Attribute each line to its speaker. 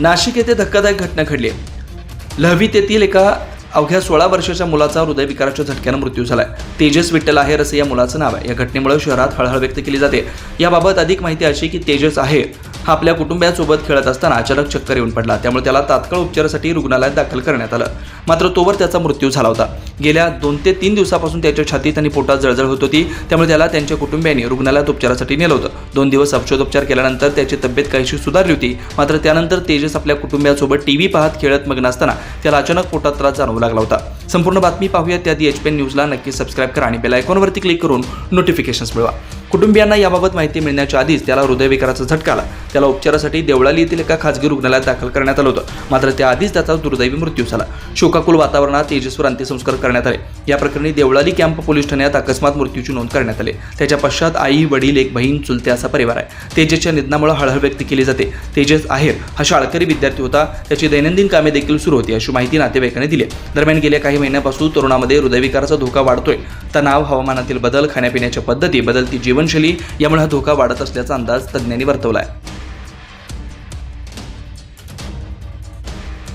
Speaker 1: नाशिक येथे धक्कादायक घटना घडली. आहे. लहवीत येथील एका अवघ्या सोळा वर्षाच्या मुलाचा हृदयविकाराच्या झटक्यानं मृत्यू झालाय. तेजस विठ्ठल आहेर असं या मुलाचं नाव आहे. या घटनेमुळे शहरात हळहळ व्यक्त केली जाते. याबाबत अधिक माहिती अशी की तेजस आहे. हा आपल्या कुटुंबियासोबत खेळत असताना अचानक चक्कर येऊन पडला. त्यामुळे त्याला तात्काळ उपचारासाठी रुग्णालयात दाखल करण्यात आलं. मात्र तोवर त्याचा मृत्यू झाला होता. गेल्या दोन ते तीन दिवसापासून त्याच्या छातीत आणि पोटात जळजळ होत होती. त्यामुळे त्याला त्यांच्या कुटुंबियांनी रुग्णालयात उपचारासाठी नेलं होतं. दोन दिवस औषधोपचार केल्यानंतर त्याची तब्येत काहीशी सुधारली होती. मात्र त्यानंतर तेजस आपल्या कुटुंबियासोबत टीव्ही पाहत खेळत मग्न असताना त्याला अचानक पोटात त्रास जाणवू लागला होता. संपूर्ण बातमी पाहूया त्याआधी एच पी एन न्यूजला. नक्की सबस्क्राईब करा आणि बेल आयकॉनवरती क्लिक करून नोटिफिकेशन्स मिळवा. कुटुंबियांना याबाबत माहिती मिळण्याच्या आधीच त्याला हृदयविकाराचा झटका आला. त्याला उपचारासाठी देवळाली येथील एका खासगी रुग्णालयात दाखल करण्यात आलं होतं. मात्र त्याआधीच त्याचा दुर्दैवी मृत्यू झाला. शोकाकुल वातावरणात तेजसवर अंत्यसंस्कार करण्यात आले. या प्रकरणी देवळाली कॅम्प पोलीस ठाण्यात अकस्मात मृत्यूची नोंद करण्यात आली. त्याच्या पश्चात आई वडील एक बहीण चुलते असा परिवार आहे. तेजसच्या निधनामुळे हळहळ व्यक्त केली जाते. तेजस आहेर हा शाळकरी विद्यार्थी होता. त्याची दैनंदिन कामे देखील सुरू होती अशी माहिती नातेवाईकांनी दिली दरम्यान गेल्या काही महिन्यापासून तरुणामध्ये हृदयविकाराचा धोका वाढतोय. तणाव हवामानातील बदल खाण्यापिण्याच्या पद्धती बदलती जीवनशैली यामुळे हा धोका वाढत असल्याचा अंदाज तज्ज्ञांनी वर्तवला आहे